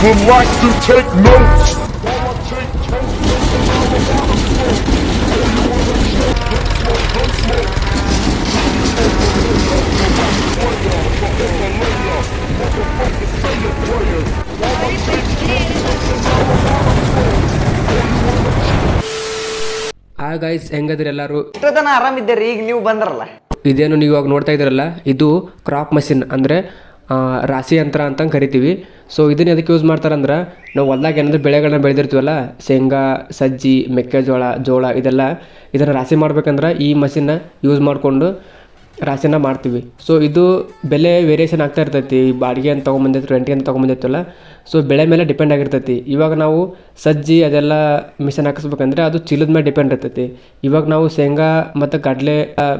would like to take notes. ಆ guys ಹೆಂಗದ್ರಿ ಎಲ್ಲರೂ? ಇಷ್ಟು ತನ ಆರಾಮಿದ್ದೀರಿ ಈಗ ನೀವು ಬಂದ್ರಲ್ಲ? ಇದೇನು ನೀವು ಇವಾಗ ನೋಡ್ತಾ ಇದ್ದೀರಲ್ಲ? ಇದು ಕ್ರಾಪ್ ಮಷಿನ್ ಅಂದರೆ ರಾಶಿ ಯಂತ್ರ ಅಂತ ಕರಿತೀವಿ. ಸೊ ಇದನ್ನು ಎದಕ್ಕೆ ಯೂಸ್ ಮಾಡ್ತಾರಂದ್ರೆ, ನಾವು ಹೊಲ್ದಾಗ ಏನಾದರೂ ಬೆಳೆಗಳನ್ನ ಬೆಳೆದಿರ್ತೀವಲ್ಲ, ಶೇಂಗಾ, ಸಜ್ಜಿ, ಮೆಕ್ಕೆಜೋಳ, ಜೋಳ ಇದೆಲ್ಲ ಇದನ್ನು ರಾಶಿ ಮಾಡ್ಬೇಕಂದ್ರೆ ಈ ಮಷಿನ್ನ ಯೂಸ್ ಮಾಡಿಕೊಂಡು ರಾಶಿನ ಮಾಡ್ತೀವಿ. ಸೊ ಇದು ಬೆಲೆ ವೇರಿಯೇಷನ್ ಆಗ್ತಾ ಇರ್ತೈತಿ. ಬಾಡಿಗೆ ಅಂತ ತೊಗೊಂಬಂದಿತ್ತು ರೆಂಟಿಗೆ ಅಂತ ತೊಗೊಂಬಂದಿತ್ತಲ್ಲ ಸೊ ಬೆಳೆ ಮೇಲೆ ಡಿಪೆಂಡ್ ಆಗಿರ್ತೈತಿ. ಇವಾಗ ನಾವು ಸಜ್ಜಿ ಅದೆಲ್ಲ ಮಿಷನ್ ಹಾಕಿಸ್ಬೇಕಂದ್ರೆ ಅದು ಚೀಲದ ಮೇಲೆ ಡಿಪೆಂಡ್ ಇರ್ತೈತಿ. ಇವಾಗ ನಾವು ಶೇಂಗಾ ಮತ್ತು ಕಡಲೆ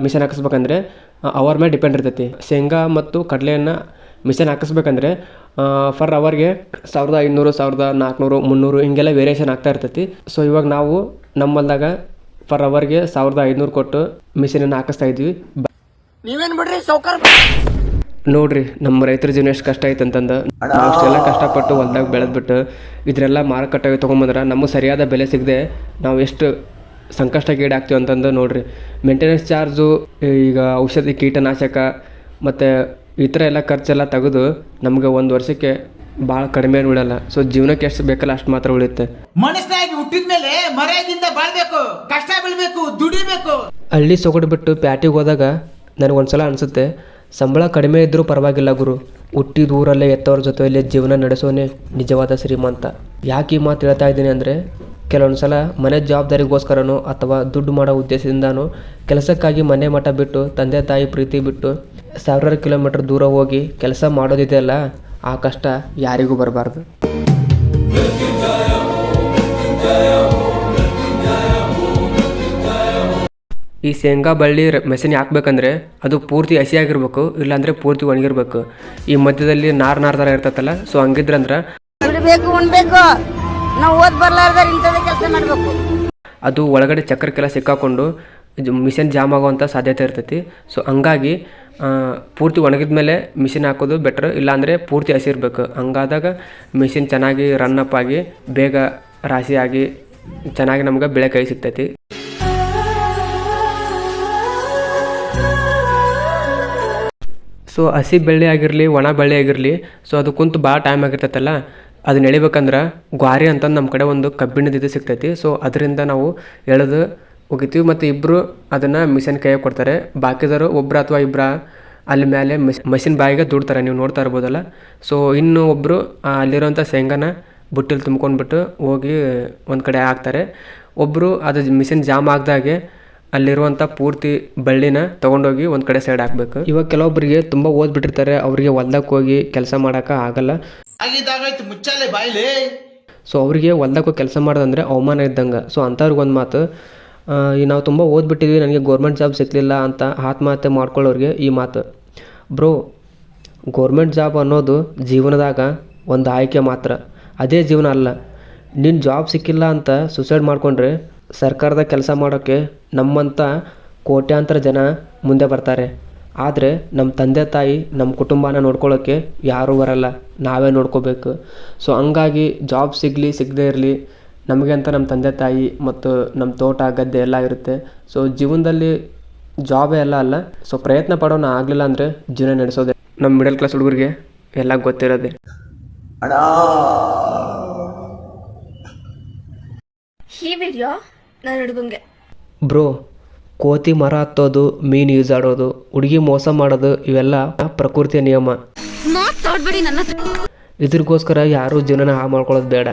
ಮಿಷನ್ ಹಾಕಿಸ್ಬೇಕಂದ್ರೆ ಅವರ್ ಮೇಲೆ ಡಿಪೆಂಡ್ ಇರ್ತೈತಿ. ಶೇಂಗಾ ಮತ್ತು ಕಡಲೆಯನ್ನು ಮಿಷನ್ ಹಾಕಿಸ್ಬೇಕಂದ್ರೆ ಫರ್ ಅವರ್ಗೆ ಸಾವಿರದ ಐನೂರು ಸಾವಿರದ ನಾಲ್ಕುನೂರು ಮುನ್ನೂರು ಹಿಂಗೆಲ್ಲ ವೇರಿಯೇಷನ್ ಆಗ್ತಾ ಇರ್ತೈತಿ. ಸೊ ಇವಾಗ ನಾವು ನಮ್ಮ ಹೊಲ್ದಾಗ ಫರ್ ಅವರ್ಗೆ ಸಾವಿರದ ಐನೂರು ಕೊಟ್ಟು ಮಿಷಿನನ್ನು ಹಾಕಿಸ್ತಾ ಇದ್ವಿ. ನೀವೇನ್ ಬಿಡ್ರಿ ಸೌಕರ್ ನೋಡ್ರಿ ನಮ್ಮ ರೈತರ ಜೀವನ ಎಷ್ಟು ಕಷ್ಟ ಐತೆ ಅಂತಂದು. ನಾವು ಅಷ್ಟೆಲ್ಲ ಕಷ್ಟಪಟ್ಟು ಹೊಲ್ದಾಗ ಬೆಳೆದ್ಬಿಟ್ಟು ಇದ್ರೆಲ್ಲ ಮಾರುಕಟ್ಟೆಗೆ ತೊಗೊಂಬಂದ್ರೆ ನಮಗೆ ಸರಿಯಾದ ಬೆಲೆ ಸಿಗದೆ ನಾವು ಎಷ್ಟು ಸಂಕಷ್ಟಕ್ಕೆ ಈಡಾಗ್ತೀವಿ ಅಂತಂದು ನೋಡ್ರಿ. ಮೇಂಟೆನೆನ್ಸ್ ಚಾರ್ಜು ಈಗ ಔಷಧಿ ಕೀಟನಾಶಕ ಮತ್ತು ಈ ಥರ ಎಲ್ಲ ಖರ್ಚೆಲ್ಲ ತೆಗೆದು ನಮ್ಗೆ ಒಂದು ವರ್ಷಕ್ಕೆ ಭಾಳ ಕಡಿಮೆ ಉಳಿಯಲ್ಲ ಸೊ ಜೀವನಕ್ಕೆ ಎಷ್ಟು ಬೇಕಲ್ಲ ಅಷ್ಟು ಮಾತ್ರ ಉಳಿಯುತ್ತೆ. ಮನುಷ್ಯನಾಗಿ ಹುಟ್ಟಿದ ಮೇಲೆ ಮರ್ಯಾದಿಂದ ಬಾಳ್ಬೇಕು ಕಷ್ಟ ಬೀಳ್ಬೇಕು ದುಡಿಬೇಕು. ಹಳ್ಳಿ ಸೊಗಡು ಬಿಟ್ಟು ಪ್ಯಾಟಿಗೆ ಹೋದಾಗ ನನಗೆ ಒಂದ್ಸಲ ಅನಿಸುತ್ತೆ ಸಂಬಳ ಕಡಿಮೆ ಇದ್ದರೂ ಪರವಾಗಿಲ್ಲ ಗುರು. ಹುಟ್ಟಿದ ಊರಲ್ಲೇ ಎತ್ತವ್ರ ಜೊತೆಯಲ್ಲೇ ಜೀವನ ನಡೆಸೋನೆ ನಿಜವಾದ ಶ್ರೀಮಂತ. ಯಾಕೆ ಈ ಮಾತು ಹೇಳ್ತಾ ಇದ್ದೀನಿ ಅಂದರೆ ಕೆಲವೊಂದು ಸಲ ಮನೆ ಜವಾಬ್ದಾರಿಗೋಸ್ಕರನೋ ಅಥವಾ ದುಡ್ಡು ಮಾಡೋ ಉದ್ದೇಶದಿಂದನೋ ಕೆಲಸಕ್ಕಾಗಿ ಮನೆ ಮಠ ಬಿಟ್ಟು ತಂದೆ ತಾಯಿ ಪ್ರೀತಿ ಬಿಟ್ಟು ಸಾವಿರಾರು ಕಿಲೋಮೀಟ್ರ್ ದೂರ ಹೋಗಿ ಕೆಲಸ ಮಾಡೋದಿದೆಯಲ್ಲ ಆ ಕಷ್ಟ ಯಾರಿಗೂ ಬರಬಾರ್ದು. ಈ ಶೇಂಗಾ ಬಳ್ಳಿ ಮೆಷಿನ್ ಹಾಕ್ಬೇಕಂದ್ರೆ ಅದು ಪೂರ್ತಿ ಹಸಿಯಾಗಿರ್ಬೇಕು ಇಲ್ಲಾಂದ್ರೆ ಪೂರ್ತಿ ಒಣಗಿರ್ಬೇಕು. ಈ ಮಧ್ಯದಲ್ಲಿ ನಾರ್ ನಾರ್ ಥರ ಇರ್ತೈತಲ್ಲ ಸೊ ಹಂಗಿದ್ರಂದ್ರೆ ದುಡಿಬೇಕು ಉಣ್ಬೇಕು. ನಾವು ಓದ್ ಬರ್ಲಾರ್ದಾರ ಇಂಥದೇ ಕೆಲಸ ಮಾಡ್ಬೇಕು. ಅದು ಒಳಗಡೆ ಚಕ್ರಕ್ಕೆಲ್ಲ ಸಿಕ್ಕಾಕೊಂಡು ಮಿಷನ್ ಜಾಮ್ ಆಗುವಂಥ ಸಾಧ್ಯತೆ ಇರ್ತೈತಿ. ಸೊ ಹಂಗಾಗಿ ಪೂರ್ತಿ ಒಣಗಿದ ಮೇಲೆ ಮಿಷಿನ್ ಹಾಕೋದು ಬೆಟ್ರ್ ಇಲ್ಲಾಂದರೆ ಪೂರ್ತಿ ಹಸಿರ್ಬೇಕು ಹಂಗಾದಾಗ ಮಿಷಿನ್ ಚೆನ್ನಾಗಿ ರನ್ ಅಪ್ ಆಗಿ, ಬೇಗ ರಾಶಿ ಆಗಿ ಚೆನ್ನಾಗಿ ನಮ್ಗೆ ಬೆಳೆ ಕೈ ಸಿಗ್ತೈತಿ ಸೊ ಹಸಿ ಬೆಳ್ಳಿ ಆಗಿರಲಿ, ಒಣ ಬೆಳ್ಳಿ ಆಗಿರಲಿ ಸೊ ಅದು ಕುಂತು ಭಾಳ ಟೈಮ್ ಆಗಿರ್ತೈತಲ್ಲ, ಅದನ್ನ ಎಳಿಬೇಕಂದ್ರೆ ಗ್ವಾರಿ ಅಂತಂದು ನಮ್ಮ ಕಡೆ ಒಂದು ಕಬ್ಬಿಣದ ಇದು ಸಿಗ್ತೈತಿ. ಸೊ ಅದರಿಂದ ನಾವು ಎಳೆದು ಒಗಿತೀವಿ ಮತ್ತು ಇಬ್ಬರು ಅದನ್ನು ಮಿಷನ್ ಕೈಯಾಗ ಕೊಡ್ತಾರೆ. ಬಾಕಿದವರು ಒಬ್ರು ಅಥವಾ ಇಬ್ಬರ ಅಲ್ಲಿ ಮೇಲೆ ಮಿಷ್ ಮಷಿನ್ ಬಾಯಿಗೆ ದುಡ್ತಾರೆ ನೀವು ನೋಡ್ತಾ ಇರ್ಬೋದಲ್ಲ. ಸೊ ಇನ್ನು ಒಬ್ಬರು ಅಲ್ಲಿರೋಂಥ ಶೇಂಗಾನ ಬುಟ್ಟಿಲಿ ತುಂಬ್ಕೊಂಡ್ಬಿಟ್ಟು ಹೋಗಿ ಒಂದು ಕಡೆ ಹಾಕ್ತಾರೆ. ಒಬ್ಬರು ಅದು ಮಿಷಿನ್ ಜಾಮ್ ಆಗ್ದಾಗೆ ಅಲ್ಲಿರುವಂಥ ಪೂರ್ತಿ ಬಳ್ಳಿನ ತೊಗೊಂಡೋಗಿ ಒಂದು ಕಡೆ ಸೈಡ್ ಹಾಕ್ಬೇಕು. ಇವಾಗ ಕೆಲವೊಬ್ಬರಿಗೆ ತುಂಬ ಓದ್ಬಿಟ್ಟಿರ್ತಾರೆ ಅವರಿಗೆ ಹೊಲ್ದಕ್ಕೆ ಹೋಗಿ ಕೆಲಸ ಮಾಡೋಕೆ ಆಗಲ್ಲ. ಸೊ ಅವರಿಗೆ ಹೊಲ್ದಾಗ ಹೋಗಿ ಕೆಲಸ ಮಾಡೋದಂದ್ರೆ ಅವಮಾನ ಇದ್ದಂಗೆ. ಸೊ ಅಂಥವ್ರಿಗೆ ಒಂದು ಮಾತು ನಾವು ತುಂಬ ಓದ್ಬಿಟ್ಟಿದ್ವಿ, ನನಗೆ ಗೌರ್ಮೆಂಟ್ ಜಾಬ್ ಸಿಕ್ಕಲಿಲ್ಲ ಅಂತ ಆತ್ಮಹತ್ಯೆ ಮಾಡ್ಕೊಳ್ಳೋರಿಗೆ ಈ ಮಾತು. ಬ್ರೋ ಗೌರ್ಮೆಂಟ್ ಜಾಬ್ ಅನ್ನೋದು ಜೀವನದಾಗ ಒಂದು ಆಯ್ಕೆ ಮಾತ್ರ. ಅದೇ ಜೀವನ ಅಲ್ಲ. ನಿನ್ನ ಜಾಬ್ ಸಿಕ್ಕಿಲ್ಲ ಅಂತ ಸುಸೈಡ್ ಮಾಡಿಕೊಂಡ್ರೆ ಸರ್ಕಾರದ ಕೆಲಸ ಮಾಡೋಕ್ಕೆ ನಮ್ಮಂಥ ಕೋಟ್ಯಾಂತರ ಜನ ಮುಂದೆ ಬರ್ತಾರೆ. ಆದರೆ ನಮ್ಮ ತಂದೆ ತಾಯಿ ನಮ್ಮ ಕುಟುಂಬನ ನೋಡ್ಕೊಳ್ಳೋಕ್ಕೆ ಯಾರೂ ಬರಲ್ಲ. ನಾವೇ ನೋಡ್ಕೋಬೇಕು. ಸೊ ಹಂಗಾಗಿ ಜಾಬ್ ಸಿಗಲಿ, ಸಿಗದೇ ಇರಲಿ ನಮಗೆ ಅಂತ ನಮ್ಮ ತಂದೆ ತಾಯಿ ಮತ್ತು ನಮ್ಮ ತೋಟ ಗದ್ದೆ ಎಲ್ಲ ಇರುತ್ತೆ. ಸೊ ಜೀವನದಲ್ಲಿ ಜಾಬೇ ಎಲ್ಲ ಅಲ್ಲ. ಸೊ ಪ್ರಯತ್ನ ಪಡೋಣ ಆಗಲಿಲ್ಲ ಅಂದರೆ ಜೀವನ ನಡೆಸೋದೆ. ನಮ್ಮ ಮಿಡಲ್ ಕ್ಲಾಸ್ ಹುಡುಗರಿಗೆ ಎಲ್ಲ ಗೊತ್ತಿರೋದೆ. ಈ ವಿಡಿಯೋ ನನ್ನ ಹುಡುಗಂಗೆ. ಬ್ರೋ ಕೋತಿ ಮರ ಹತ್ತೋದು ಮೀನು ಯೂಸ್ ಆಡೋದು ಹುಡುಗಿ ಮೋಸ ಮಾಡೋದು ಇವೆಲ್ಲ ಪ್ರಕೃತಿಯ ನಿಯಮ. ಮಾತಾಡ್ಬೇಡಿ ನನ್ನ ಹತ್ರ. ಇದ್ರಿಗೋಸ್ಕರ ಯಾರೂ ಜೀವನ ಹಾಳು ಮಾಡ್ಕೊಳ್ಳೋದು ಬೇಡ.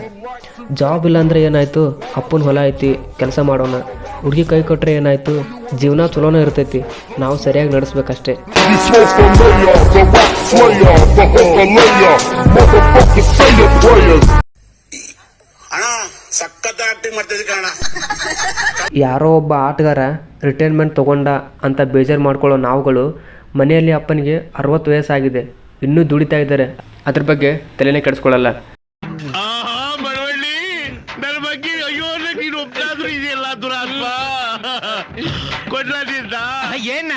ಜಾಬ್ ಇಲ್ಲ ಅಂದರೆ ಏನಾಯಿತು? ಅಪ್ಪನ ಹೊಲ ಐತಿ ಕೆಲಸ ಮಾಡೋಣ ಹುಡುಗಿ ಕೈ ಕೊಟ್ಟರೆ ಏನಾಯಿತು? ಜೀವನ ಚಲೋನೇ ಇರ್ತೈತಿ. ನಾವು ಸರಿಯಾಗಿ ನಡೆಸ್ಬೇಕಷ್ಟೇ. ಯಾರೋ ಒಬ್ಬ ಆಟಗಾರ ರಿಟೈರ್ಮೆಂಟ್ ತಗೊಂಡ ಅಂತ ಬೇಜಾರು ಮಾಡ್ಕೊಳ್ಳೋ ನಾವುಗಳು ಮನೆಯಲ್ಲಿ ಅಪ್ಪನಿಗೆ ಅರವತ್ತು ವಯಸ್ಸಾಗಿದೆ. ಇನ್ನೂ ದುಡಿತಾ ಇದ್ದಾರೆ. ಅದ್ರ ಬಗ್ಗೆ ತಲೆನೇ ಕೆಡಿಸ್ಕೊಳ್ಳಲ್ಲ. ಏನ?